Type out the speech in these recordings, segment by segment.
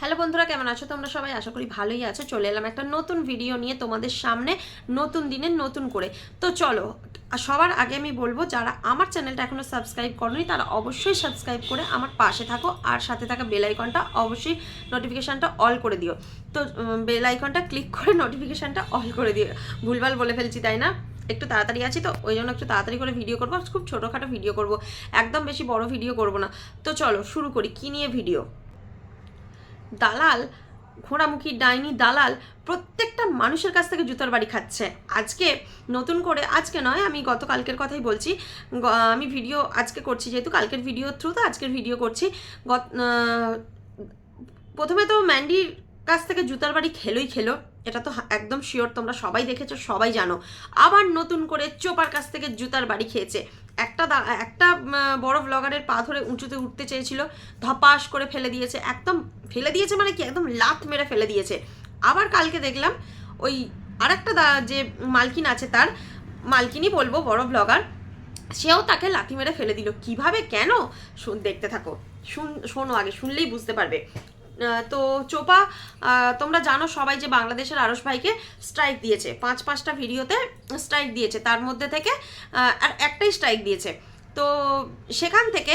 Hello বন্ধুরা, কেমন আছো? তোমরা সবাই আশা করি ভালোই আছো। চলে এলাম একটা নতুন ভিডিও নিয়ে তোমাদের সামনে, নতুন দিনে নতুন করে। তো চলো সবার আগে আমি বলব, যারা আমার চ্যানেলটা এখনও সাবস্ক্রাইব করনি, তারা অবশ্যই সাবস্ক্রাইব করে আমার পাশে থাকো, আর সাথে থাকা বেল আইকনটা অবশ্যই নোটিফিকেশানটা অল করে দিও। তো বেল আইকনটা ক্লিক করে নোটিফিকেশানটা অল করে দিও। ভুলভাল বলে ফেলছি, তাই না? একটু তাড়াতাড়ি আছি তো, ওই জন্য একটু তাড়াতাড়ি করে ভিডিও করব খুব ছোটোখাটো ভিডিও করব। একদম বেশি বড় ভিডিও করব না। তো চলো, শুরু করি, কী নিয়ে ভিডিও দালাল, ঘোড়ামুখী ডাইনি দালাল প্রত্যেকটা মানুষের কাছ থেকে জুতোর বাড়ি খাচ্ছে। আজকে নতুন করে, আজকে নয়, আমি গতকালকের কথাই বলছি। আমি ভিডিও আজকে করছি, যেহেতু কালকের ভিডিও থ্রু তো আজকের ভিডিও করছি। প্রথমে তো ম্যান্ডির কাছ থেকে জুতার বাড়ি খেলোই খেলো। এটা তো একদম শিওর তোমরা সবাই দেখেছ, সবাই জানো। আবার নতুন করে চোপার কাছ থেকে জুতার বাড়ি খেয়েছে। একটা একটা বড় ব্লগারের পা ধরে উঁচুতে উঠতে চেয়েছিল, ধপাস করে ফেলে দিয়েছে, একদম ফেলে দিয়েছে মানে কি, একদম লাত মেরে ফেলে দিয়েছে। আবার কালকে দেখলাম ওই আরেকটা যে মালকিন আছে তার, মালকিনই বলব বড় ব্লগার সেও তাকে লাথি মেরে ফেলে দিল। কীভাবে? কেন? দেখতে থাকো। শুন, শোনো আগে, শুনলেই বুঝতে পারবে। তো চোপা তোমরা জানো সবাই যে বাংলাদেশের আরস ভাইকে স্ট্রাইক দিয়েছে। পাঁচ পাঁচটা ভিডিওতে স্ট্রাইক দিয়েছে। তার মধ্যে থেকে আর একটাই স্ট্রাইক দিয়েছে। তো সেখান থেকে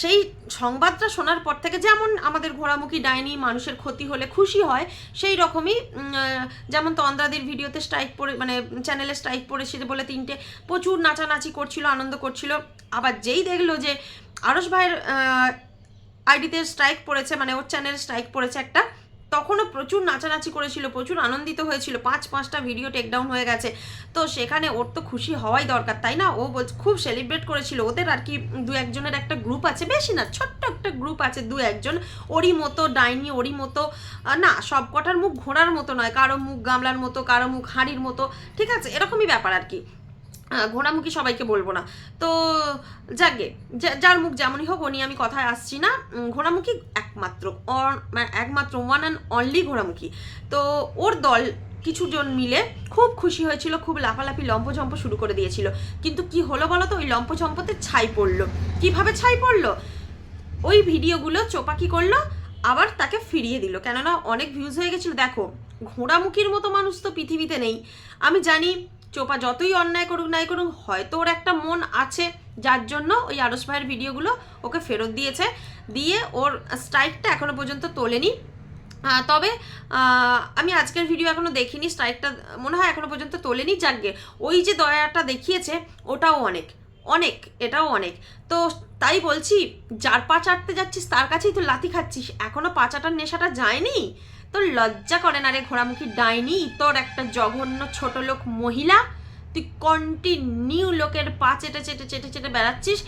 সেই সংবাদটা শোনার পর থেকে যেমন আমাদের ঘোড়ামুখী ডাইনি মানুষের ক্ষতি হলে খুশি হয়, সেই রকমই যেমন তন্দ্রাদির ভিডিওতে স্ট্রাইক পড়ে মানে চ্যানেলে স্ট্রাইক পড়েছিল বলে তিনটে প্রচুর নাচানাচি করছিল, আনন্দ করছিল। আবার যেই দেখল যে আরস ভাইয়ের আইডিতে স্ট্রাইক পড়েছে মানে ওর চ্যানেলে স্ট্রাইক পড়েছে একটা। তখনও প্রচুর নাচানাচি করেছিল, প্রচুর আনন্দিত হয়েছিল। পাঁচ পাঁচটা ভিডিও টেকডাউন হয়ে গেছে। তো সেখানে ওর তো খুশি হওয়াই দরকার, তাই না? ও বল খুব সেলিব্রেট করেছিল। ওদের আর কি দু একজনের একটা গ্রুপ আছে, বেশি না, ছোট্ট একটা গ্রুপ আছে দু একজন। ওরই মতো ডাইনি, ওরই মতো না সব কটার মুখ ঘোড়ার মতো নয়, কারও মুখ গামলার মতো, কারও মুখ হাঁড়ির মতো, ঠিক আছে? এরকমই ব্যাপার আর কি। ঘোড়ামুখী সবাইকে বলব না। তো যাকে যার মুখ যেমনই হোক নিয়ে আমি কথায় আসছি না। ঘোড়ামুখী একমাত্র মানে একমাত্র ওয়ান অ্যান্ড অনলি ঘোড়ামুখী। তো ওর দল কিছুজন মিলে খুব খুশি হয়েছিল, খুব লাফালাফি, লম্পঝম্প শুরু করে দিয়েছিল। কিন্তু কি হলো বলো তো? ওই লম্পঝম্পতে ছাই পড়ল। কীভাবে ছাই পড়ল? ওই ভিডিওগুলো চোপা কি করল, আবার তাকে ফিরিয়ে দিল। কেননা অনেক ভিউজ হয়ে গেছিল। দেখো, ঘোড়ামুখীর মতো মানুষ তো পৃথিবীতে নেই। আমি জানি চোপা যতই অন্যায় করুক নাই করুক, হয়তো ওর একটা মন আছে, যার জন্য ওই আরস ভাইয়ের ভিডিওগুলো ওকে ফেরত দিয়েছে। দিয়ে ওর স্ট্রাইকটা এখনও পর্যন্ত তোলেনি। তবে আমি আজকের ভিডিও এখনও দেখিনি, স্ট্রাইকটা মনে হয় এখনও পর্যন্ত তোলেনি। যাকগে, ওই যে দয়াটা দেখিয়েছে, ওটাও অনেক অনেক, এটাও অনেক। তো তাই বলছি, যার পা চাটতে যাচ্ছিস, তার কাছেই তো লাথি খাচ্ছিস। এখনও পা চাটার নেশাটা যায়নি? তোর লজ্জা করে না রে ঘোড়ামুখী ডাইনি? তোর একটা জঘন্য ছোট লোক মহিলা, তুই কন্টিনিউ লোকের পা চেটে চেটে চেটে চেটে বেড়াচ্ছিস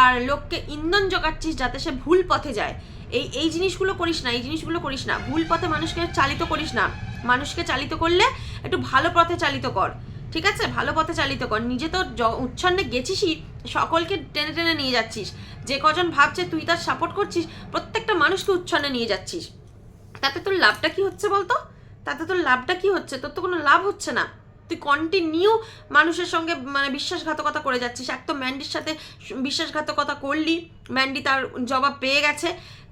আর লোককে ইন্ধন জোগাচ্ছিস যাতে সে ভুল পথে যায়। এই এই জিনিসগুলো করিস না, এই জিনিসগুলো করিস না। ভুল পথে মানুষকে চালিত করিস না। মানুষকে চালিত করলে একটু ভালো পথে চালিত কর, ঠিক আছে? ভালো পথে চালিত কর। নিজে তো উচ্ছন্নে গেছিসই, সকলকে টেনে টেনে নিয়ে যাচ্ছিস। যে কজন ভাবছে তুই তার সাপোর্ট করছিস, প্রত্যেকটা মানুষকে উচ্ছন্নে নিয়ে যাচ্ছিস। তাতে তোর লাভটা কি হচ্ছে বলতো? তাতে তোর লাভটা কি হচ্ছে? তোর তো কোনো লাভ হচ্ছে না। তুই কন্টিনিউ মানুষের সঙ্গে মানে বিশ্বাসঘাতকতা করে যাচ্ছিস। এক তো ম্যান্ডির সাথে বিশ্বাসঘাতকতা করলি ম্যান্ডি তার জবাব পেয়ে গেছে।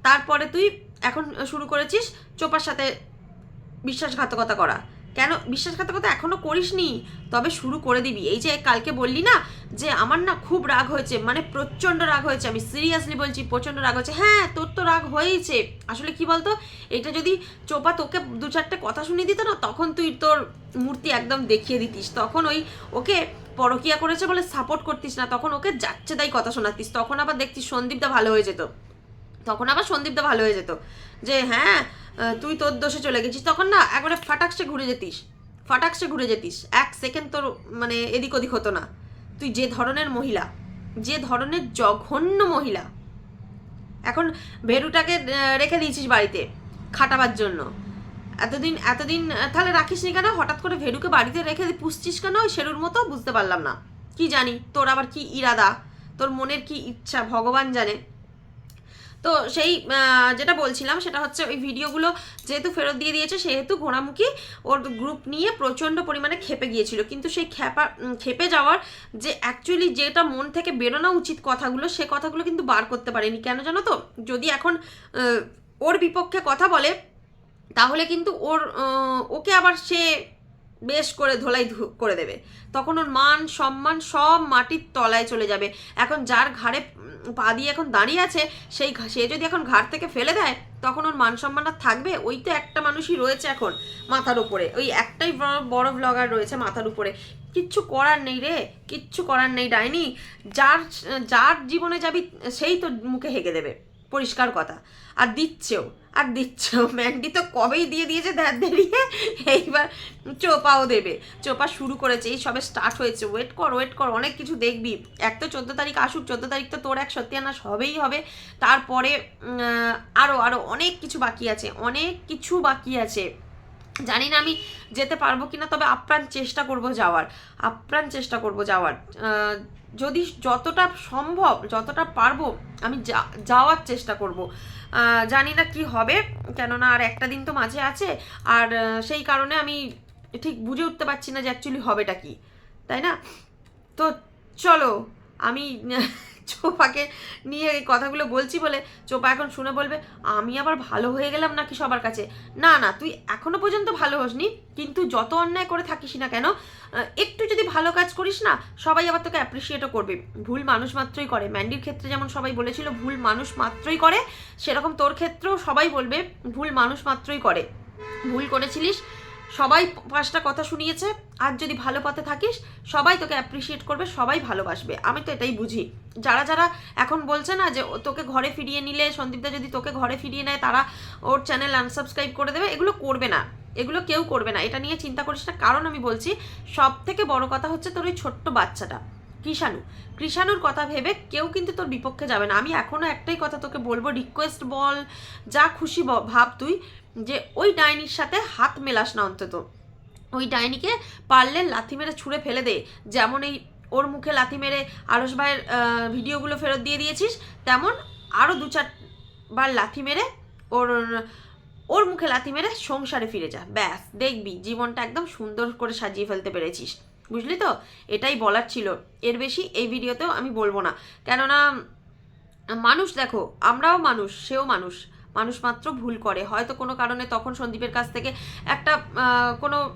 তারপরে তুই এখন শুরু করেছিস চোপার সাথে বিশ্বাসঘাতকতা করা। কেন? বিশ্বাসঘাতকতা এখনও করিসনি? তবে শুরু করে দিবি। এই যে কালকে বললি না যে আমার না খুব রাগ হয়েছে মানে প্রচণ্ড রাগ হয়েছে, আমি সিরিয়াসলি বলছি প্রচণ্ড রাগ হয়েছে। হ্যাঁ তোর তো রাগ হয়েছে আসলে কি বলতো? এটা যদি চোপা তোকে দু চারটে কথা শুনিয়ে দিত না, তখন তুই তোর মূর্তি একদম দেখিয়ে দিতিস। তখন ওই ওকে পরকিয়া করেছে বলে সাপোর্ট করতিস না, তখন ওকে যাচ্ছে তাই কথা শোনাতিস। তখন আবার দেখতিস সন্দীপটা ভালো হয়ে যেত। তখন আবার সন্দীপদা ভালো হয়ে যেত। যে হ্যাঁ তুই তোর দোষে চলে গেছিস। তখন না, একবারে ফাটাকসে ঘুরে যেতিস। ফাটাকসে ঘুরে যেতিস। এক সেকেন্ড তোর মানে এদিক ওদিক হতো না। তুই যে ধরনের মহিলা, যে ধরনের জঘন্য মহিলা, এখন ভেরুটাকে রেখে দিয়েছিস বাড়িতে খাটাবার জন্য। এতদিন এতদিন তাহলে রাখিস নি কেন? হঠাৎ করে ভেরুকে বাড়িতে রেখে পুষছিস কেন? ওই শেরুর মতো? বুঝতে পারলাম না। কি জানি, তোর আবার কি ইরাদা? তোর মনের কি ইচ্ছা? ভগবান জানে। তো সেই যেটা বলছিলাম সেটা হচ্ছে ওই ভিডিওগুলো যেহেতু ফেরত দিয়ে দিয়েছে, সেহেতু ঘোড়ামুখী ওর গ্রুপ নিয়ে প্রচণ্ড পরিমাণে খেপে গিয়েছিল। কিন্তু সেই খেপা খেপে যাওয়ার যে অ্যাকচুয়ালি যেটা মন থেকে বেরোনো উচিত কথাগুলো, সে কথাগুলো কিন্তু বার করতে পারেনি। কেন জানো তো? যদি এখন ওর বিপক্ষে কথা বলে, তাহলে কিন্তু ওর ওকে আবার সে বেশ করে ধোলাই করে দেবে। তখন ওর মান, সম্মান সব মাটির তলায় চলে যাবে। এখন যার ঘাড়ে পা দিয়ে এখন দাঁড়িয়ে আছে, সেই সে যদি এখন ঘাট থেকে ফেলে দেয়, তখন ওর মান সম্মান আর থাকবে? ওই তো একটা মানুষই রয়েছে এখন মাথার উপরে। ওই একটাই বড় ব্লগার রয়েছে মাথার উপরে। কিচ্ছু করার নেই রে, কিচ্ছু করার নেই ডাইনি। যার যার জীবনে যাবি, সেই তো মুখে হেগে দেবে। পরিষ্কার কথা। আর দিচ্ছেও। আর দিচ্ছ। ম্যান্ডি তো কবেই দিয়ে দিয়েছে ধ্যার দেরিয়ে। এইবার চোপাও দেবে। চোপা শুরু করেছে, এই সবে স্টার্ট হয়েছে। ওয়েট কর ওয়েট কর, অনেক কিছু দেখবি। এক তো চোদ্দ তারিখ আসুক, চোদ্দ তারিখ তো তোর এক সত্যানাশ হবেই হবে। তারপরে আরও আরও অনেক কিছু বাকি আছে, অনেক কিছু বাকি আছে। জানি না আমি যেতে পারব কিনা, তবে আপ্রাণ চেষ্টা করব যাওয়ার। আপ্রাণ চেষ্টা করব যাওয়ার। যদি যতটা সম্ভব, যতটা পারব, আমি যাওয়ার চেষ্টা করব। জানি না কি হবে, কেননা আর একটা দিন তো মাঝে আছে, আর সেই কারণে আমি ঠিক বুঝে উঠতে পারছি না যে অ্যাকচুয়ালি হবেটা কি, তাই না? তো চলো, আমি চোপাকে নিয়ে এই কথাগুলো বলছি বলে চোপা এখন শুনে বলবে, আমি আবার ভালো হয়ে গেলাম নাকি সবার কাছে? না না, তুই এখনও পর্যন্ত ভালো হসনি, কিন্তু যত অন্যায় করে থাকিস না কেন একটু যদি ভালো কাজ করিস না, সবাই আবার তোকে অ্যাপ্রিসিয়েটও করবে। ভুল মানুষ মাত্রই করে। ম্যান্ডির ক্ষেত্রে যেমন সবাই বলেছিল, ভুল মানুষ মাত্রই করে, সেরকম তোর ক্ষেত্রেও সবাই বলবে, ভুল মানুষ মাত্রই করে। ভুল করেছিলিস সবাই পাঁচটা কথা শুনিয়েছে, আর যদি ভালো পথে থাকিস, সবাই তোকে অ্যাপ্রিসিয়েট করবে, সবাই ভালোবাসবে। আমি তো এটাই বুঝি। যারা যারা এখন বলছে না যে তোকে ঘরে ফিরিয়ে নিলে, সন্দীপদা যদি তোকে ঘরে ফিরিয়ে নেয়, তারা ওর চ্যানেল আনসাবস্ক্রাইব করে দেবে। এগুলো করবে না। এগুলো কেউ করবে না। এটা নিয়ে চিন্তা করিস না। কারণ আমি বলছি সব থেকে বড় কথা হচ্ছে তোর ওই ছোট্ট বাচ্চাটা। কৃষাণু। কৃষাণুর কথা ভেবে কেউ কিন্তু তোর বিপক্ষে যাবে না। আমি এখনও একটাই কথা তোকে বলব রিকোয়েস্ট বল, যা খুশি ভাব তুই যে ওই ডাইনির সাথে হাত মেলাস না অন্তত। ওই ডাইনিকে পারলে লাথি মেরে ছুঁড়ে ফেলে দে। যেমন এই ওর মুখে লাথি মেরে আরস ভাইয়ের ভিডিওগুলো ফেরত দিয়ে দিয়েছিস, তেমন আরও দু চারবার লাথি মেরে ওর ওর মুখে লাথি মেরে সংসারে ফিরে যা। ব্যাস, দেখবি জীবনটা একদম সুন্দর করে সাজিয়ে ফেলতে পেরেছিস। বুঝলি তো? এটাই বলার ছিল। এর বেশি এই ভিডিওতেও আমি বলব না। কেননা, মানুষ দেখো, আমরাও মানুষ, সেও মানুষ। মানুষ মাত্র ভুল করে। হয়তো কোনো কারণে তখন সন্দীপের কাছ থেকে একটা কোনো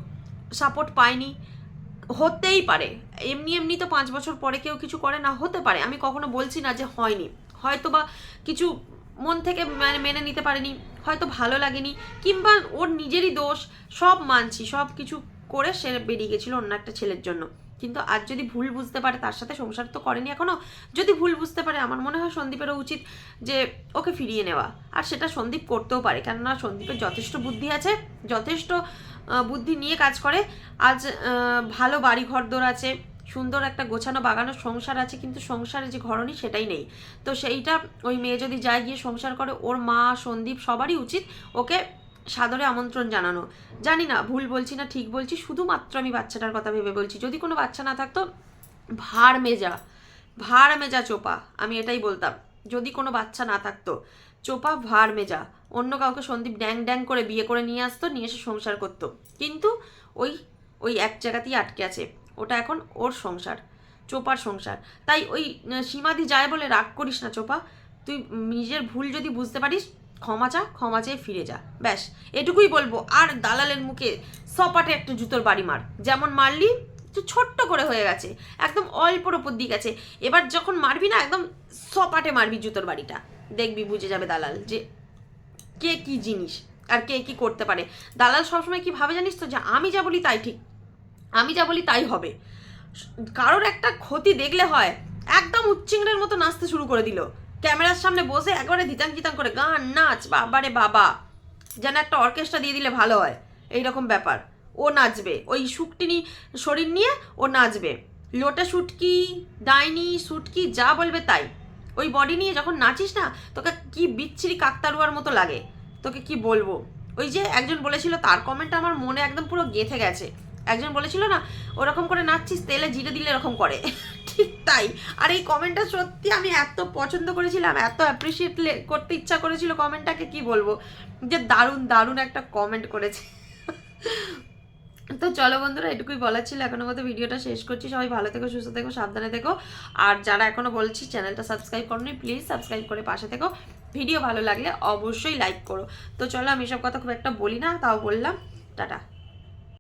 সাপোর্ট পায়নি। হতেই পারে। এমনি এমনি তো পাঁচ বছর পরে কেউ কিছু করে না, হতে পারে। আমি কখনো বলছি না যে হয়নি। হয়তো বা কিছু মন থেকে মানে মেনে নিতে পারেনি। হয়তো ভালো লাগেনি। কিংবা ওর নিজেরই দোষ। সব মানছি, সব কিছু করে সে বেরিয়ে গেছিল অন্য একটা ছেলের জন্য। কিন্তু আজ যদি ভুল বুঝতে পারে, তার সাথে সংসার তো করেনি এখনও যদি ভুল বুঝতে পারে, আমার মনে হয় সন্দীপেরও উচিত যে ওকে ফিরিয়ে নেওয়া। আর সেটা সন্দীপ করতেও পারে, কেননা সন্দীপের যথেষ্ট বুদ্ধি আছে, যথেষ্ট বুদ্ধি নিয়ে কাজ করে। আজ ভালো বাড়ি ঘরদোর আছে, সুন্দর একটা গোছানো বাগানো সংসার আছে, কিন্তু সংসারে যে ঘরণী সেটাই নেই। তো সেইটা ওই মেয়ে যদি যায় গিয়ে সংসার করে, ওর মা, সন্দীপ সবারই উচিত ওকে সাদরে আমন্ত্রণ জানানো। জানি না, ভুল বলছি না, ঠিক বলছি, শুধুমাত্র আমি বাচ্চাটার কথা ভেবে বলছি। যদি কোনো বাচ্চা না থাকতো, ভার মেজা ভার মেজা চোপা, আমি এটাই বলতাম। যদি কোনো বাচ্চা না থাকতো, চোপা, ভার মেজা, অন্য কাউকে সন্দীপ ড্যাং ড্যাং করে বিয়ে করে নিয়ে আসতো, নিয়ে এসে সংসার করতো। কিন্তু ওই ওই এক জায়গাতেই আটকে আছে। ওটা এখন ওর সংসার, চোপার সংসার। তাই ওই সীমাদি যায় বলে রাগ করিস না, চোপা। তুই নিজের ভুল যদি বুঝতে পারিস ক্ষমা চা ক্ষমা চেয়ে ফিরে যা। ব্যাস, এটুকুই বলব। আর দালালের মুখে সপাটে একটা জুতোর বাড়ি মার। যেমন মারলি ছোট্ট করে হয়ে গেছে। একদম অল্পর ওপর দিয়ে গেছে এবার যখন মারবি না, একদম সপাটে মারবি জুতোর বাড়িটা। দেখবি বুঝে যাবে দালাল যে কে কি জিনিস আর কে কি করতে পারে। দালাল সবসময় কি ভাবে জানিস তো? যে আমি যা বলি তাই ঠিক। আমি যা বলি তাই হবে। কারোর একটা ক্ষতি দেখলে হয়, একদম উচ্চিংড়ের মতো নাচতে শুরু করে দিল। ক্যামেরার সামনে বসে একবারে ধিতাং ধিতাং করে গান, নাচ, বাবারে বাবা। যেন একটা অর্কেস্ট্রা দিয়ে দিলে ভালো হয়। এইরকম ব্যাপার। ও নাচবে। ওই শুকটিনি শরীর নিয়ে ও নাচবে। লোটে শুটকি, ডাইনি, শুটকি, যা বলবে তাই। ওই বডি নিয়ে যখন নাচিস না, তোকে কি বিচ্ছিরি কাকতারুয়ার মতো লাগে। তোকে কি বলব? ওই যে একজন বলেছিল, তার কমেন্ট আমার মনে একদম পুরো গেঁথে গেছে। একজন বলেছিল না, ওরকম করে নাচছিস, তেলে জিরে দিলে এরকম করে। ঠিক তাই। আর এই কমেন্টটা সত্যি আমি এত পছন্দ করেছিলাম, এত অ্যাপ্রিসিয়েট করতে ইচ্ছা করেছিল কমেন্টটাকে, কি বলব? যে দারুণ দারুণ একটা কমেন্ট করেছে। তো চলো বন্ধুরা, এটুকুই বলার ছিল। এখনও মতো ভিডিওটা শেষ করছি। সবাই ভালো থেকো, সুস্থ থেকো, সাবধানে থেকো। আর যারা এখনও বলছি, চ্যানেলটা সাবস্ক্রাইব করোনি, প্লিজ সাবস্ক্রাইব করে পাশে থেকো। ভিডিও ভালো লাগলে অবশ্যই লাইক করো। তো চলো, আমি এসব কথা খুব একটা বলি না, তাও বললাম। টাটা।